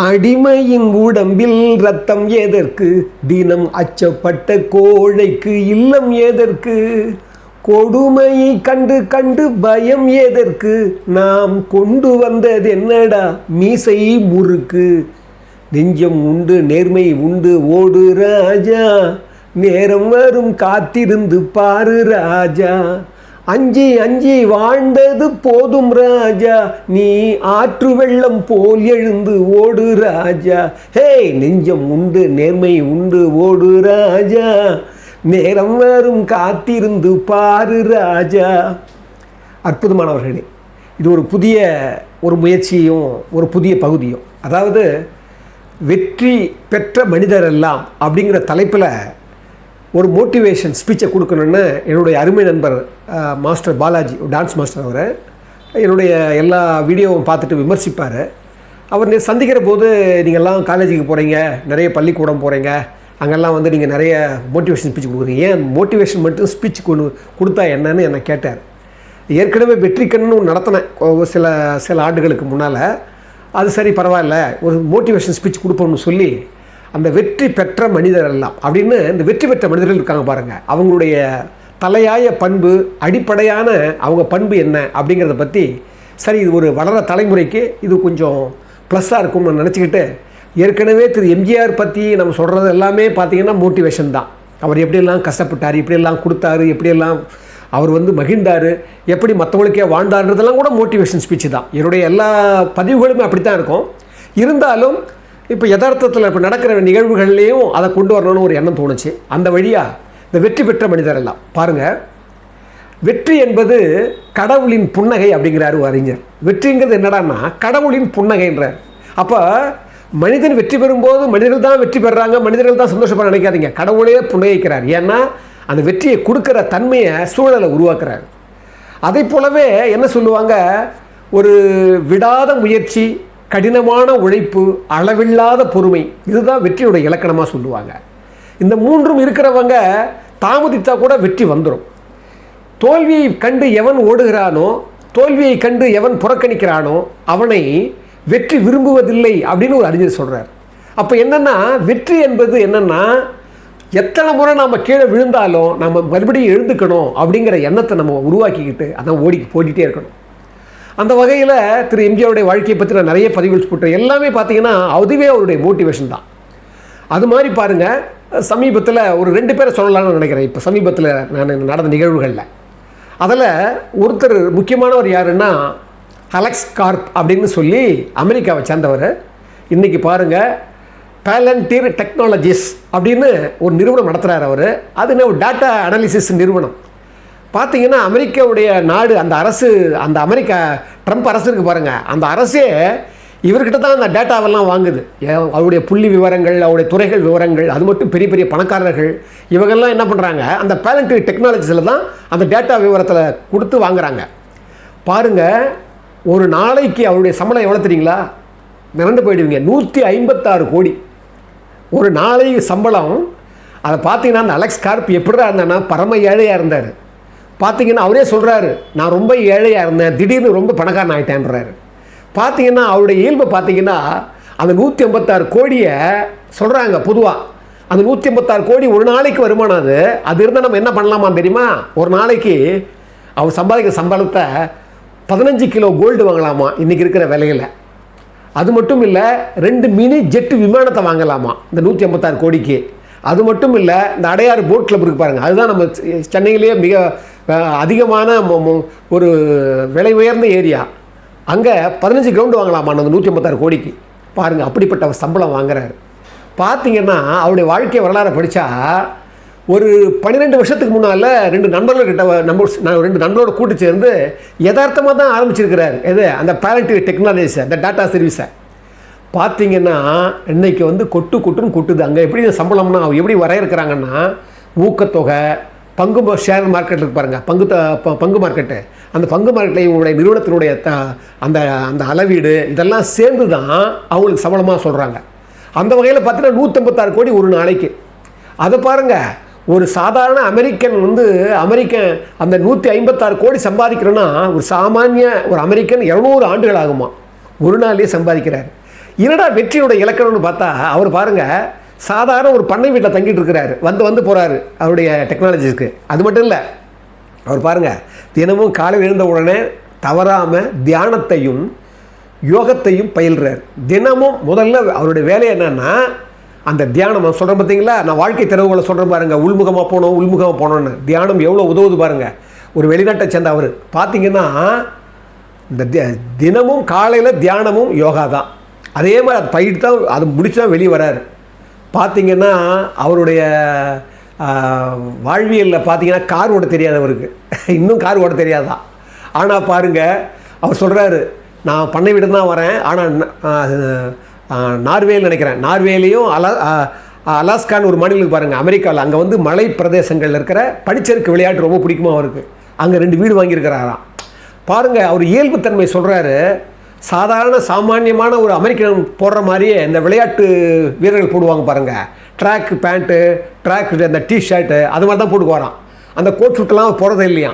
அடிமையின் உடம்பில் ரத்தம் எதற்கு? தினம் அச்சப்பட்ட கோழைக்கு இல்லம் எதற்கு? கொடுமையை கண்டு கண்டு பயம் எதற்கு? நாம் கொண்டு வந்தது என்னடா? மீசை முறுக்கு. நெஞ்சம் உண்டு நேர்மை உண்டு ஓடு ராஜா. நேரம் வரும் காத்திருந்து பாரு ராஜா. அஞ்சி அஞ்சி வாழ்ந்தது போதும் ராஜா. நீ ஆற்று வெள்ளம் போல் எழுந்து ஓடு ராஜா. ஹே நெஞ்சம் உண்டு நேர்மை உண்டு ஓடு ராஜா. நேரம் வரும் காத்திருந்து பாரு ராஜா. அற்புதமானவர்களே இது ஒரு புதிய ஒரு முயற்சியும் ஒரு புதிய பகுதியும். அதாவது வெற்றி பெற்ற மனிதர் எல்லாம் அப்படிங்கிற தலைப்பில் ஒரு மோட்டிவேஷன் ஸ்பீச்சை கொடுக்கணுன்னு என்னுடைய அருமை நண்பர் மாஸ்டர் பாலாஜி டான்ஸ் மாஸ்டர் அவர் என்னுடைய எல்லா வீடியோவும் பார்த்துட்டு விமர்சிப்பார். அவர் நீ சந்திக்கிற போது நீங்கள்லாம் காலேஜுக்கு போகிறீங்க நிறைய பள்ளிக்கூடம் போகிறீங்க அங்கெல்லாம் வந்து நீங்கள் நிறைய மோட்டிவேஷன் ஸ்பீச் கொடுக்குறீங்க. ஏன் மோட்டிவேஷன் மட்டும் ஸ்பீச் கொண்டு கொடுத்தா என்னன்னு என்னை கேட்டார். ஏற்கனவே வெற்றி நடத்தினேன் ஒரு சில சில ஆண்டுகளுக்கு முன்னால். அது சரி பரவாயில்ல ஒரு மோட்டிவேஷன் ஸ்பீச் கொடுப்போம்னு சொல்லி அந்த வெற்றி பெற்ற மனிதர் எல்லாம். அப்படின்னு இந்த வெற்றி பெற்ற மனிதர்கள் இருக்காங்க பாருங்கள் அவங்களுடைய தலையாய பண்பு அடிப்படையான அவங்க பண்பு என்ன அப்படிங்கிறத பற்றி சரி இது ஒரு வளர தலைமுறைக்கு இது கொஞ்சம் ப்ளஸ்ஸாக இருக்கும்னு நினச்சிக்கிட்டு ஏற்கனவே திரு எம்ஜிஆர் பற்றி நம்ம சொல்கிறது எல்லாமே பார்த்தீங்கன்னா மோட்டிவேஷன் தான். அவர் எப்படியெல்லாம் கஷ்டப்பட்டார் எப்படியெல்லாம் கொடுத்தாரு எப்படியெல்லாம் அவர் வந்து மகிழ்ந்தார் எப்படி மற்றவங்களுக்கே வாழ்ந்தார்ன்றதெல்லாம் கூட மோட்டிவேஷன் ஸ்பீச் தான். என்னுடைய எல்லா பதிவுகளுமே அப்படி தான் இருக்கும். இருந்தாலும் இப்போ யதார்த்தத்தில் இப்போ நடக்கிற நிகழ்வுகள்லேயும் அதை கொண்டு வரணும்னு ஒரு எண்ணம் தோணுச்சு. அந்த வழியாக இந்த வெற்றி பெற்ற மனிதர் எல்லாம். பாருங்கள் வெற்றி என்பது கடவுளின் புன்னகை அப்படிங்கிறாரு அறிஞர். வெற்றிங்கிறது என்னடான்னா கடவுளின் புன்னகைன்றார். அப்போ மனிதன் வெற்றி பெறும்போது மனிதர்கள் தான் வெற்றி பெறுறாங்க மனிதர்கள் தான் சந்தோஷப்பட நினைக்காதீங்க. கடவுளே புன்னகைக்கிறார். ஏன்னா அந்த வெற்றியை கொடுக்குற தன்மையை சூழலை உருவாக்குறார். அதை போலவே என்ன சொல்லுவாங்க? ஒரு விடாத முயற்சி கடினமான உழைப்பு அளவில்லாத பொறுமை இதுதான் வெற்றியோட இலக்கணமாக சொல்லுவாங்க. இந்த மூன்றும் இருக்கிறவங்க தாமதித்தா கூட வெற்றி வந்துடும் தோல்வியை கண்டு எவன் ஓடுகிறானோ தோல்வியை கண்டு எவன் புறக்கணிக்கிறானோ அவனை வெற்றி விரும்புவதில்லை அப்படின்னு ஒரு அறிஞர் சொல்கிறார் அப்போ என்னென்னா வெற்றி என்பது என்னென்னா எத்தனை முறை நம்ம கீழே விழுந்தாலும் நம்ம மறுபடியும் எழுந்துக்கணும் அப்படிங்கிற எண்ணத்தை நம்ம உருவாக்கிக்கிட்டு அதான் ஓடி போட்டிகிட்டே இருக்கணும். அந்த வகையில் திரு எம்ஜிஆருடைய வாழ்க்கையை பற்றி நான் நிறைய பதிவுகள் போட்டேன். எல்லாமே பார்த்தீங்கன்னா அதுவே அவருடைய மோட்டிவேஷன் தான். அது மாதிரி பாருங்கள் சமீபத்தில் ஒரு ரெண்டு பேரை சொல்லலாம்னு நினைக்கிறேன். இப்போ சமீபத்தில் நான் நடந்த நிகழ்வுகளில். அதில் ஒருத்தர் முக்கியமானவர் யாருன்னா அலெக்ஸ் கார்ப் அப்படின்னு சொல்லி அமெரிக்காவை சேர்ந்தவர். இன்றைக்கி பாருங்கள் பேலண்டீர் டெக்னாலஜிஸ் அப்படின்னு ஒரு நிறுவனம் நடத்துகிறார் அவர். அது என்ன ஒரு டேட்டா அனாலிசிஸ் நிறுவனம். பார்த்தீங்கன்னா அமெரிக்காவுடைய நாடு அந்த அரசு அந்த அமெரிக்கா ட்ரம்ப் அரசு இருக்கு பாருங்கள் அந்த அரசே இவர்கிட்ட தான் அந்த டேட்டாவெல்லாம் வாங்குது. அவருடைய புள்ளி விவரங்கள் அவருடைய துறைகள் விவரங்கள் அது மட்டும் பெரிய பெரிய பணக்காரர்கள் இவங்கெல்லாம் என்ன பண்ணுறாங்க அந்த பேலண்ட்ரி டெக்னாலஜிஸில் தான் அந்த டேட்டா விவரத்தில் கொடுத்து வாங்குறாங்க. பாருங்கள் ஒரு நாளைக்கு அவருடைய சம்பளம் எவ்வளோ தெரியுங்களா? மிரண்டு போயிடுவீங்க. நூற்றி ஐம்பத்தாறு கோடி. ஒரு நாளை சம்பளம் அதை பார்த்தீங்கன்னா அந்த அலெக்ஸ் கார்ப் எப்படிடா இருந்தான்னா பரம ஏழையாக இருந்தார். பார்த்தீங்கன்னா அவரே சொல்கிறாரு நான் ரொம்ப ஏழையாக இருந்தேன் திடீர்னு ரொம்ப பணக்காரன் ஆகிட்டேன்றாரு பார்த்தீங்கன்னா அவருடைய இயல்பை பார்த்தீங்கன்னா அந்த நூற்றி ஐம்பத்தாறு கோடியை சொல்கிறாங்க பொதுவாக அந்த நூற்றி ஐம்பத்தாறு கோடி ஒரு நாளைக்கு வருமானம் அது. அது இருந்தால் நம்ம என்ன பண்ணலாமா தெரியுமா? ஒரு நாளைக்கு அவர் சம்பாதிக்கிற சம்பளத்தை பதினஞ்சு கிலோ கோல்டு வாங்கலாமா இன்றைக்கி இருக்கிற விலையில். அது மட்டும் இல்லை ரெண்டு மினி ஜெட்டு விமானத்தை வாங்கலாமா இந்த நூற்றி ஐம்பத்தாறு கோடிக்கு. அது மட்டும் இல்லை இந்த அடையாறு போட் கிளப் இருக்கு பாருங்கள் அதுதான் நம்ம செ- சென்னையிலேயே மிக அதிகமான ஒரு விலை உயர்ந்த ஏரியா. அங்கே பதினஞ்சு கிரவுண்டு வாங்கலாமா? அந்த நூற்றி ஐம்பத்தாறு கோடிக்கு. பாருங்கள் அப்படிப்பட்ட சம்பளம் வாங்குறாரு. பார்த்தீங்கன்னா அவருடைய வாழ்க்கை வரலாறை படித்தா ஒரு பன்னிரெண்டு வருஷத்துக்கு முன்னால் ரெண்டு நண்பர்கள்கிட்ட நம்பர் நான் ரெண்டு நண்பரோட கூட்டு சேர்ந்து யதார்த்தமாக தான் ஆரம்பிச்சிருக்கிறாரு. எது? அந்த பேரண்டி டெக்னாலஜிஸை அந்த டேட்டா சர்வீஸை பார்த்தீங்கன்னா இன்றைக்கி வந்து கொட்டு கொட்டுன்னு கொட்டுது. அங்கே எப்படி சம்பளம்னா அவங்க எப்படி வரையறுக்கிறாங்கன்னா ஊக்கத்தொகை பங்கு ஷேர் மார்க்கெட் இருக்கு பாருங்கள் பங்கு த பங்கு மார்க்கெட்டு அந்த பங்கு மார்க்கெட்டில் இவங்களுடைய நிறுவனத்தினுடைய த அந்த அந்த அளவீடு இதெல்லாம் சேர்ந்து தான் அவங்களுக்கு சம்பளமாக சொல்கிறாங்க அந்த வகையில் பார்த்தீங்கன்னா நூற்றம்பத்தாறு கோடி ஒரு நாளைக்கு. அதை பாருங்கள் ஒரு சாதாரண அமெரிக்கன் வந்து அமெரிக்கன் அந்த நூற்றி ஐம்பத்தாறு கோடி சம்பாதிக்கிறோன்னா ஒரு சாமானிய ஒரு அமெரிக்கன் இரநூறு ஆண்டுகள் ஆகுமா? ஒரு நாள்லேயே சம்பாதிக்கிறார். என்னடா வெற்றியோட இலக்கணம்னு பார்த்தா அவர் பாருங்கள் சாதாரண ஒரு பண்ணை வீட்டில் தங்கிட்டு இருக்கிறாரு. வந்து வந்து போகிறாரு அவருடைய டெக்னாலஜிஸ்க்கு அது மட்டும் இல்லை அவர் பாருங்கள் தினமும் காலையில் எழுந்த உடனே தவறாமல் தியானத்தையும் யோகத்தையும் பயில்றார். தினமும் முதல்ல அவருடைய வேலை என்னென்னா அந்த தியானம் நான் சொல்கிறேன் பார்த்தீங்களா நான் வாழ்க்கை திறவுகளை சொல்கிறேன் பாருங்கள் உள்முகமாக போனோம் உள்முகமாக போனோன்னு தியானம் எவ்வளோ உதவுது பாருங்கள் ஒரு வெளிநாட்டை சேர்ந்த அவர். பார்த்தீங்கன்னா இந்த தி- தினமும் காலையில் தியானமும் யோகா தான். அதே மாதிரி அது பயிட்டு தான் அது முடிச்சு தான் வெளியே வராரு. பார்த்தீங்கன்னா அவருடைய வாழ்வியலில் பார்த்தீங்கன்னா கார் ஓட தெரியாது அவருக்கு இன்னும் கார் ஓட தெரியாதான் ஆனால் பாருங்க அவர் சொல்கிறாரு நான் பண்ணை விட தான் வரேன். ஆனால் நார்வேன்னு நினைக்கிறேன். நார்வேலையும் அலா அலாஸ்கான்னு ஒரு மாநிலம் பாருங்கள் அமெரிக்காவில் அங்கே வந்து மலை பிரதேசங்களில் இருக்கிற பனிச்சறுக்கு விளையாட்டு ரொம்ப பிடிக்குமா அவருக்கு. அங்கே ரெண்டு வீடு வாங்கியிருக்கிறாராம். பாருங்கள் அவர் இயல்புத்தன்மை சொல்கிறாரு சாதாரண சாமானியமான ஒரு அமெரிக்கன் போடுற மாதிரியே இந்த விளையாட்டு வீரர்கள் போடுவாங்க பாருங்கள் ட்ராக் பேண்ட்டு ட்ராக் அந்த டிஷர்ட்டு அது மாதிரி தான் போட்டு வரான் அந்த கோட் ஷூட்டெல்லாம் போடுறதே இல்லையா?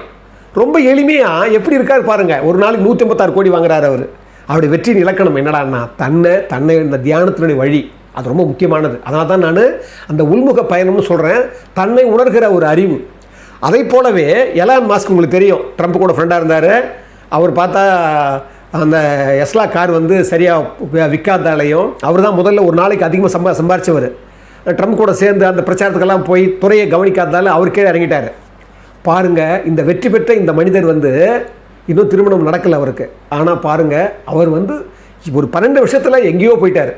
ரொம்ப எளிமையாக எப்படி இருக்கார் பாருங்கள் ஒரு நாளைக்கு நூற்றி ஐம்பத்தாறு கோடி வாங்குறாரு அவர். அவருடைய வெற்றியின் இலக்கணம் என்னடான்னா தன்னை தன்னை இந்த தியானத்தினுடைய வழி. அது ரொம்ப முக்கியமானது. அதனால தான் நான் அந்த உள்முக பயணம்னு சொல்கிறேன் தன்னை உணர்கிற ஒரு அறிவு. அதை போலவே எலான் மாஸ்க் உங்களுக்கு தெரியும். ட்ரம்ப் கூட ஃப்ரெண்டாக இருந்தார். அவர் பார்த்தா அந்த எஸ்லா கார் வந்து சரியாக விற்காதாலையும் அவர் தான் முதல்ல ஒரு நாளைக்கு அதிகமாக சம்பா சம்பாரிச்சவர். ட்ரம்ப் கூட சேர்ந்து அந்த பிரச்சாரத்துக்கெல்லாம் போய் துறையை கவனிக்காததால் அவர் கீழே இறங்கிட்டார். பாருங்கள் இந்த வெற்றி பெற்ற இந்த மனிதர் வந்து இன்னும் திருமணம் நடக்கலை அவருக்கு. ஆனால் பாருங்க அவர் வந்து ஒரு பன்னெண்டு வருஷத்தில் எங்கேயோ போயிட்டார்.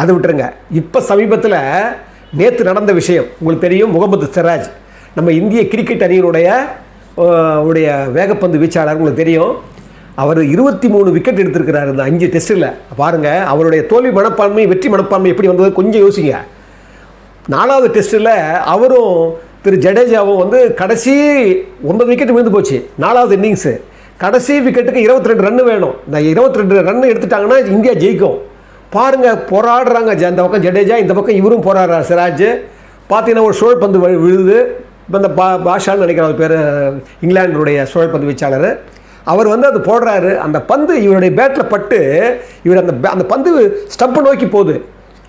அதை விட்டுருங்க. இப்போ சமீபத்தில் நேற்று நடந்த விஷயம் உங்களுக்கு தெரியும் முகமது சிராஜ். நம்ம இந்திய கிரிக்கெட் அணியினுடைய உடைய வேகப்பந்து வீச்சாளர் உங்களுக்கு தெரியும். அவர் இருபத்தி மூணு விக்கெட் எடுத்திருக்கிறார் இந்த அஞ்சு டெஸ்ட்டில் பாருங்கள் அவருடைய தோல்வி மனப்பான்மை வெற்றி மனப்பான்மை எப்படி வந்தது கொஞ்சம் யோசிங்க. நாலாவது டெஸ்ட்டில் அவரும் திரு ஜடேஜாவும் வந்து கடைசி ஒன்பது விக்கெட் விழுந்து போச்சு. நாலாவது இன்னிங்ஸு கடைசி விக்கெட்டுக்கு இருபத்தி ரெண்டு வேணும். இந்த இருபத்தி ரெண்டு ரன் எடுத்துட்டாங்கன்னா இந்தியா ஜெயிக்கும். பாருங்கள் போராடுறாங்க. ஜ- அந்த பக்கம் ஜடேஜா இந்த பக்கம் இவரும் போராடுறார். சிராஜ் பார்த்தீங்கன்னா ஒரு சுழல் பந்து விழுது. இப்போ இந்த பா பாஷான்னு நினைக்கிறேன் அவர் பேர். இங்கிலாண்டுடைய சுழல் பந்து வீச்சாளர். அவர் வந்து அது போடுறாரு. அந்த பந்து இவருடைய பேட்டில் பட்டு இவர் அந்த அந்த பந்து ஸ்டம்பை நோக்கி போகுது.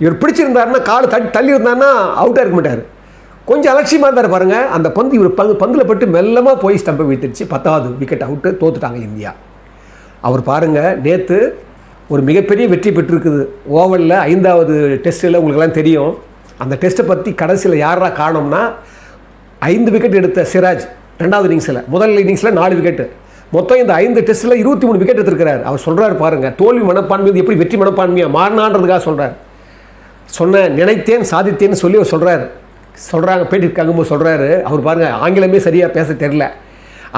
இவர் பிடிச்சிருந்தாருன்னா கால் தட்டி தள்ளி இருந்தாருன்னா அவுட்டாக இருக்க மாட்டார். கொஞ்சம் அலட்சியமாக இருந்தார் பாருங்கள் அந்த பந்து இவர் பங்கு பந்தில் பட்டு மெல்லமாக போய் ஸ்டம்பை வீழ்த்திடுச்சு பத்தாவது விக்கெட் அவுட்டு தோத்துட்டாங்க இந்தியா. அவர் பாருங்க நேற்று ஒரு மிகப்பெரிய வெற்றி பெற்றிருக்குது. ஓவலில் ஐந்தாவது டெஸ்ட்டில் உங்களுக்கெல்லாம் தெரியும். அந்த டெஸ்ட்டை பற்றி கடைசியில் யாரா காணோம்னா ஐந்து விக்கெட் எடுத்த சிராஜ் ரெண்டாவது இன்னிங்ஸில் முதல் இன்னிங்ஸில் நாலு விக்கெட்டு மொத்தம் இந்த ஐந்து டெஸ்ட்டில் இருபத்தி மூணு விக்கெட் எடுத்திருக்கிறார். அவர் சொல்கிறார் பாருங்கள் தோல்வி மனப்பான்மை எப்படி வெற்றி மனப்பான்மையாக மாறினான்றதுக்காக சொல்கிறார் சொன்ன நினைத்தேன் சாதித்தேன்னு சொல்லி அவர் சொல்கிறாரு சொல்கிறாங்க பேட்டி கேட்கும்போது சொல்கிறாரு அவர் பாருங்கள் ஆங்கிலமே சரியாக பேச தெரில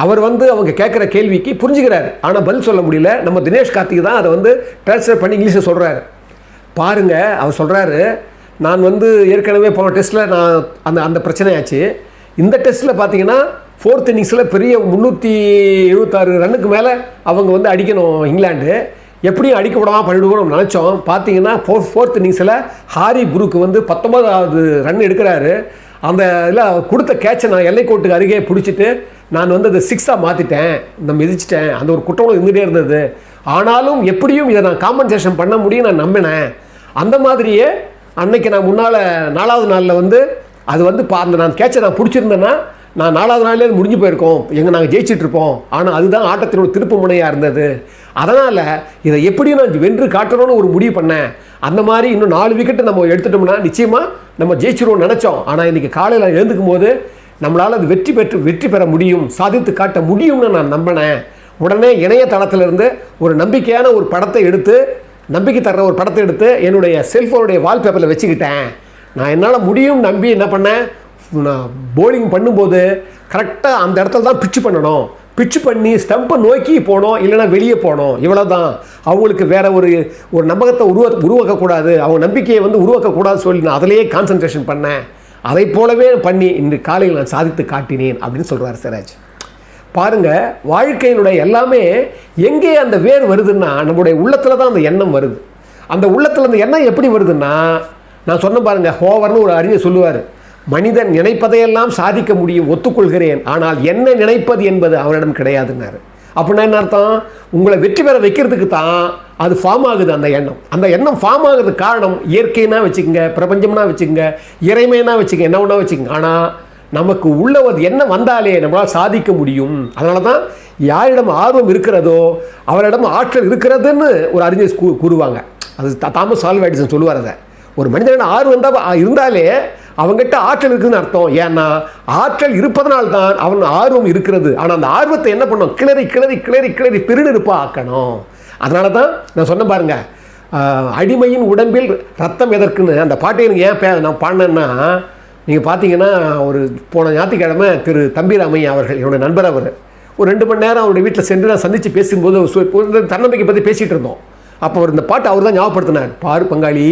அவர் வந்து அவங்க கேட்குற கேள்விக்கு புரிஞ்சுக்கிறார். ஆனால் பதில் சொல்ல முடியல. நம்ம தினேஷ் கார்த்திக் தான் அதை வந்து ட்ரான்ஸ்லேட் பண்ணி இங்கிலீஷில் சொல்கிறாரு பாருங்க அவர் சொல்கிறாரு நான் வந்து ஏற்கனவே போன டெஸ்ட்டில் நான் அந்த அந்த பிரச்சனையாச்சு. இந்த டெஸ்ட்டில் பார்த்தீங்கன்னா ஃபோர்த் இன்னிங்ஸில் பெரிய முந்நூற்றி எழுபத்தாறு ரன்னுக்கு மேலே அவங்க வந்து அடிக்கணும் இங்கிலாந்து. எப்படியும் அடிக்க விடாமல் பண்ணிவிடுவோம் நினச்சோம். பார்த்தீங்கன்னா ஃபோர் ஃபோர்த் இன்னிங்ஸில் ஹாரி குருக்கு வந்து பத்தொன்பதாவது ரன் எடுக்கிறாரு. அந்த இதில் கொடுத்த கேட்சை நான் எல்லைக்கோட்டுக்கு அருகே பிடிச்சிட்டு நான் வந்து அதை சிக்ஸாக மாற்றிட்டேன் இந்த மிதிச்சிட்டேன் அந்த ஒரு குற்றம் இருந்துகிட்டே இருந்தது. ஆனாலும் எப்படியும் இதை நான் காம்பன்சேஷன் பண்ண முடியும் நான் நம்பினேன். அந்த மாதிரியே அன்னைக்கு நான் முன்னால் நாலாவது நாளில் வந்து அது வந்து பா அந்த நான் கேட்சை நான் பிடிச்சிருந்தேன்னா நான் நாலாவது நாள்லேயே அது முடிஞ்சு போயிருக்கோம். எங்கே நாங்கள் ஜெயிச்சிட்ருப்போம் ஆனால் அதுதான் ஆட்டத்தினோட திருப்பு முனையாக இருந்தது. அதனால் இதை எப்படி நான் வென்று காட்டணும்னு ஒரு முடிவு பண்ணேன். அந்த மாதிரி இன்னும் நாலு விக்கெட்டு நம்ம எடுத்துட்டோம்னா நிச்சயமாக நம்ம ஜெயிச்சிருவோம்னு நினச்சோம். ஆனால் இன்றைக்கி காலையில் எழுந்துக்கும் போது நம்மளால் அது வெற்றி பெற்று வெற்றி பெற முடியும் சாதித்து காட்ட முடியும்னு நான் நம்பினேன். உடனே இணையதளத்திலிருந்து ஒரு நம்பிக்கையான ஒரு படத்தை எடுத்து நம்பிக்கை தர்ற ஒரு படத்தை எடுத்து என்னுடைய செல்ஃபோனுடைய வால்பேப்பரில் வச்சுக்கிட்டேன். நான் என்னால் முடியும் நம்பி என்ன பண்ணேன்? நான் போலிங் பண்ணும்போது கரெக்டாக அந்த இடத்துல தான் பிச்சு பண்ணணும். பிச்சு பண்ணி ஸ்டம்பை நோக்கி போனோம் இல்லைன்னா வெளியே போனோம் இவ்வளோ தான் அவங்களுக்கு வேறு ஒரு ஒரு நம்பகத்தை உருவா உருவாக்கக்கூடாது. அவங்க நம்பிக்கையை வந்து உருவாக்கக்கூடாதுன்னு சொல்லி நான் அதிலேயே கான்சன்ட்ரேஷன் பண்ணேன். அதை போலவே பண்ணி இன்று காலையில் நான் சாதித்து காட்டினேன் அப்படின்னு சொல்கிறார் சிராஜ். பாருங்க வாழ்க்கையினுடைய எல்லாமே எங்கே அந்த வேர் வருதுன்னா நம்முடைய உள்ளத்தில் தான் அந்த எண்ணம் வருது. அந்த உள்ளத்தில் அந்த எண்ணம் எப்படி வருதுன்னா நான் சொன்ன பாருங்கள் ஹோவர்னு ஒரு அறிஞர் சொல்லுவார். மனிதன் நினைப்பதையெல்லாம் சாதிக்க முடியும் ஒத்துக்கொள்கிறேன். ஆனால் என்ன நினைப்பது என்பது அவனிடம் கிடையாதுன்னாரு. அப்படின்னா என்ன அர்த்தம்? உங்களை வெற்றி பெற வைக்கிறதுக்கு தான் அது ஃபார்ம் ஆகுது அந்த எண்ணம். அந்த எண்ணம் ஃபார்ம் ஆகுறதுக்கு காரணம் இயற்கைனா வச்சுக்கோங்க பிரபஞ்சம்னா வச்சுக்கோங்க இறைமைனா வச்சுக்கோங்க என்ன ஒன்றா வச்சுக்கோங்க. ஆனால் நமக்கு உள்ள ஒரு எண்ணம் வந்தாலே நம்மளால் சாதிக்க முடியும். அதனால தான் யாரிடம் ஆர்வம் இருக்கிறதோ அவரிடம் ஆற்றல் இருக்கிறதுன்னு ஒரு அறிஞர் கூ- கூறுவாங்க. அது தாமஸ் ஆல்வாய்டிசன் சொல்லுவார் அதை. ஒரு மனிதனிடம் ஆர்வம் இருந்தால் இருந்தாலே அவங்ககிட்ட ஆற்றல் இருக்குதுன்னு அர்த்தம். ஏன்னா ஆற்றல் இருப்பதனால்தான் அவன் ஆர்வம் இருக்கிறது. ஆனால் அந்த ஆர்வத்தை என்ன பண்ணும்? கிளறி கிளறி கிளறி கிளறி பெருநெருப்பாக ஆக்கணும். அதனால தான் நான் சொன்ன பாருங்க அடிமையின் உடம்பில் ரத்தம் எதற்குன்னு. அந்த பாட்டை எனக்கு ஏன் பே நான் பாடினேன்னா நீங்கள் பார்த்தீங்கன்னா ஒரு போன ஞாயிற்றுக்கிழமை திரு தம்பிராமையா அவர்கள் என்னுடைய நண்பர் அவர் ஒரு ரெண்டு மணி நேரம் அவருடைய வீட்டில் சென்று நான் சந்தித்து பேசும்போது தன்னம்பிக்கை பற்றி பேசிகிட்டு இருந்தோம். அப்போ அவர் இந்த பாட்டு அவர் தான் ஞாபகப்படுத்தினார். பாரு பங்காளி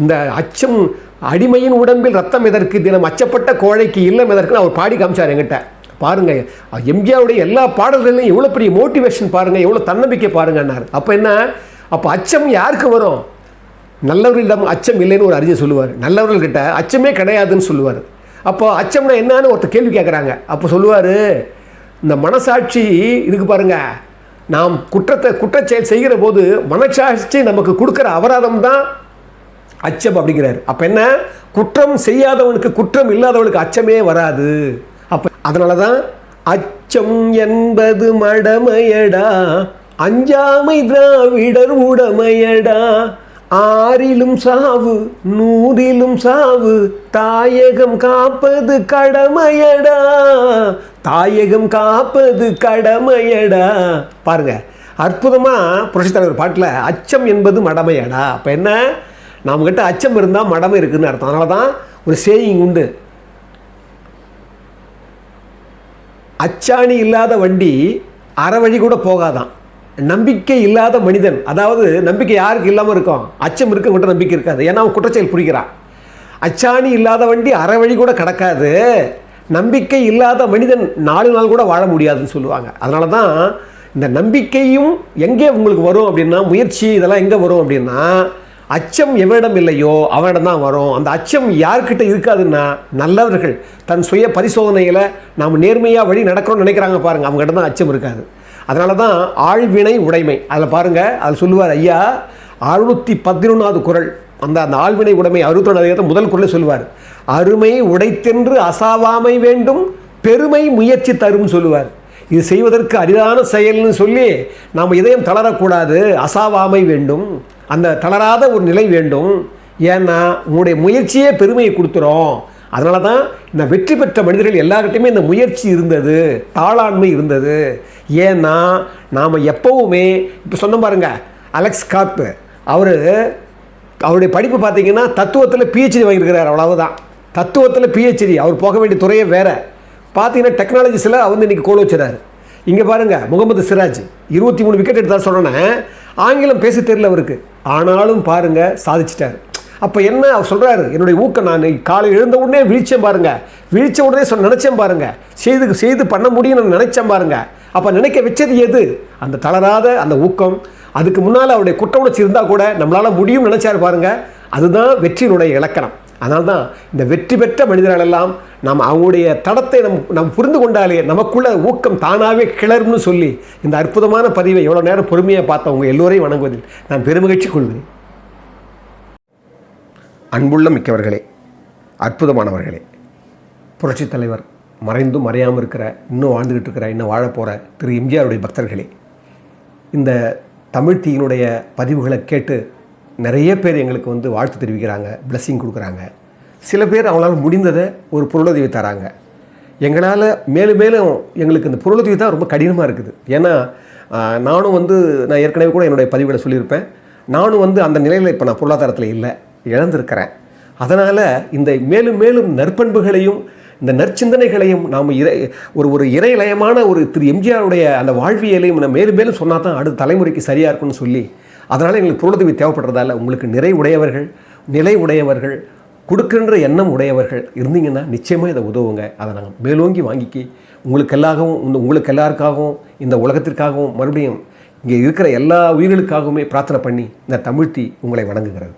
இந்த அச்சம் அடிமையின் உடம்பில் ரத்தம் எதற்கு? தினம் அச்சப்பட்ட கோழைக்கு இல்லம் எதற்குன்னு அவர் பாடி காமிச்சார் என்கிட்ட. பாருங்க எம்ஜிஆருடைய எல்லா பாடல்களையும் எவ்வளோ பெரிய மோட்டிவேஷன் பாருங்க எவ்வளோ தன்னம்பிக்கை பாருங்கன்னார் அப்போ என்ன? அப்போ அச்சம் யாருக்கு வரும்? நல்லவர்களிடம் அச்சம் இல்லைன்னு ஒரு அறிஞர் சொல்லுவார். நல்லவர்கள்கிட்ட அச்சமே கிடையாதுன்னு சொல்லுவார். அப்போ அச்சம்னா என்னன்னு ஒருத்தர் கேள்வி கேட்குறாங்க அப்போ சொல்லுவார் இந்த மனசாட்சி இருக்கு பாருங்க. நாம் குற்றத்தை குற்றச்செயல் செய்கிற போது மனசாட்சி நமக்கு கொடுக்குற அபராதம் தான் அச்சம் அப்படிங்கிறாரு. அப்போ என்ன? குற்றம் செய்யாதவனுக்கு குற்றம் இல்லாதவனுக்கு அச்சமே வராது. அப்போ அதனால தான் அச்சம் என்பது மடமையடா அஞ்சாமை திராவிடர் உடமையடா. ஆறிலும் சாவு நூறிலும் சாவு தாயகம் காப்பது கடமையடா. தாயகம் காப்பது கடமையடா. பாருங்க அற்புதமாக புரட்சித் தலைவர் பாட்டில் அச்சம் என்பது மடமையடா. அப்போ என்ன? நம்மக்கிட்ட அச்சம் இருந்தால் மடமை இருக்குதுன்னு அர்த்தம். அதனால தான் ஒரு சேயிங் உண்டு. அச்சாணி இல்லாத வண்டி அரை வழி கூட போகாதான். நம்பிக்கை இல்லாத மனிதன் அதாவது நம்பிக்கை யாருக்கு இல்லாமல் இருக்கும்? அச்சம் இருக்கவங்கிட்ட நம்பிக்கை இருக்காது. ஏன்னா அவன் குற்றச்செயல் புரிகிறான். அச்சாணி இல்லாத வண்டி அரை வழி கூட கிடக்காது. நம்பிக்கை இல்லாத மனிதன் நாலு நாள் கூட வாழ முடியாதுன்னு சொல்லுவாங்க. அதனால தான் இந்த நம்பிக்கையும் எங்கே உங்களுக்கு வரும் அப்படின்னா முயற்சி இதெல்லாம் எங்கே வரும் அப்படின்னா அச்சம் எவரிடம் இல்லையோ அவனிடம் தான் வரும். அந்த அச்சம் யார்கிட்ட இருக்காதுன்னா நல்லவர்கள் தன் சுய பரிசோதனையில் நாம் நேர்மையாக வழி நடக்கிறோம்னு நினைக்கிறாங்க பாருங்கள் அவங்ககிட்ட தான் அச்சம் இருக்காது. அதனால தான் ஆழ்வினை உடைமை. அதில் பாருங்கள் அதில் சொல்லுவார் ஐயா அறுநூற்றி பதினொன்றாவது குரல். அந்த அந்த ஆழ்வினை உடைமை அறுபத்தொன்று அதிகாரத்தை முதல் குரலை சொல்லுவார். அருமை உடைத்தென்று அசாவாமை வேண்டும் பெருமை முயற்சி தரும் சொல்லுவார். இது செய்வதற்கு அரிதான செயல்னு சொல்லி நாம் இதயம் தளரக்கூடாது. அசாவாமை வேண்டும். அந்த தளராத ஒரு நிலை வேண்டும். ஏன்னா உங்களுடைய முயற்சியே பெருமையை கொடுத்துரும். அதனால தான் இந்த வெற்றி பெற்ற மனிதர்கள் எல்லார்கிட்டையுமே இந்த முயற்சி இருந்தது தாளாண்மை இருந்தது. ஏன்னா நாம் எப்போவுமே இப்போ சொன்ன பாருங்க அலெக்ஸ் காப்பு அவர் அவருடைய படிப்பு பார்த்தீங்கன்னா தத்துவத்தில் பிஹெச்டி வாங்கியிருக்கிறார் அவ்வளவுதான். தத்துவத்தில் பிஹெச்டி அவர் போக வேண்டிய துறையே வேறு. பார்த்தீங்கன்னா டெக்னாலஜிஸில் அவர் வந்து இன்றைக்கி கோல் வச்சுறாரு. இங்கே பாருங்கள் முகமது சிராஜ் இருபத்தி மூணு விக்கெட் எடுத்தா சொன்னேன் ஆங்கிலம் பேச தெரியல அவருக்கு. ஆனாலும் பாருங்கள் சாதிச்சிட்டார். அப்போ என்ன அவர் சொல்கிறாரு என்னுடைய ஊக்கம் நான் காலை எழுந்த உடனே விழிச்சேன் பாருங்க. விழிச்ச உடனே சொன்ன நினச்சேன் பாருங்க. செய்து செய்து பண்ண முடியும்னு நான் நினைச்சேன் பாருங்க. அப்போ நினைக்க வச்சது எது? அந்த தளராத அந்த ஊக்கம். அதுக்கு முன்னால் அவருடைய குற்ற உணர்ச்சி இருந்தால் கூட நம்மளால் முடியும்னு நினைச்சாரு பாருங்க. அதுதான் வெற்றியினுடைய இலக்கணம். அதனால் தான் இந்த வெற்றி பெற்ற மனிதர்கள் எல்லாம் நாம் அவங்களுடைய தடத்தை நம் நம் புரிந்து கொண்டாலே நமக்குள்ள ஊக்கம் தானாகவே கிளறும்னு சொல்லி இந்த அற்புதமான பதிவை எவ்வளோ நேரம் பொறுமையாக பார்த்தவங்க எல்லோரையும் வணங்குவதில் நான் பெருமகிழ்ச்சி கொள்கிறேன். அன்புள்ள மிக்கவர்களே அற்புதமானவர்களே புரட்சித் தலைவர் மறைந்தும் மறையாமல் இருக்கிற இன்னும் வாழ்ந்துக்கிட்டு இருக்கிற இன்னும் வாழப்போகிற திரு எம்ஜிஆருடைய பக்தர்களே இந்த தமிழ் தீயினுடைய பதிவுகளை கேட்டு நிறைய பேர் எங்களுக்கு வந்து வாழ்த்து தெரிவிக்கிறாங்க பிளஸ்ஸிங் கொடுக்குறாங்க. சில பேர் அவங்களால முடிந்ததை ஒரு பொருளுதவி தராங்க. எங்களால் மேலும் மேலும் எங்களுக்கு இந்த பொருளுதவி தான் ரொம்ப கடினமாக இருக்குது. ஏன்னா நானும் வந்து நான் ஏற்கனவே கூட என்னுடைய பதிவுகளை சொல்லியிருப்பேன். நானும் வந்து அந்த நிலையில் இப்போ நான் பொருளாதாரத்தில் இல்லை இழந்திருக்கிறேன். அதனால் இந்த மேலும் மேலும் நற்பண்புகளையும் இந்த நற்சிந்தனைகளையும் நாம் இறை ஒரு ஒரு இறைலயமான ஒரு திரு எம்ஜிஆருடைய அந்த வாழ்வியலையும் நம்ம மேலும் மேலும் சொன்னால் தான் அடுத்த தலைமுறைக்கு சரியாக இருக்கும்னு சொல்லி அதனால் எங்களுக்கு பொருளுதவி தேவைப்படுறதால உங்களுக்கு நிறை உடையவர்கள் நிலை உடையவர்கள் கொடுக்கின்ற எண்ணம் உடையவர்கள் இருந்தீங்கன்னா நிச்சயமாக இதை உதவுங்க. அதை நாங்கள் மேலோங்கி வாங்கிக்கி உங்களுக்கு எல்லாகவும் இந்த உங்களுக்கு எல்லாருக்காகவும் இந்த உலகத்திற்காகவும் மறுபடியும் இங்கே இருக்கிற எல்லா உயிர்களுக்காகவுமே பிரார்த்தனை பண்ணி இந்த தமிழ்த்தி உங்களை வணங்குகிறது.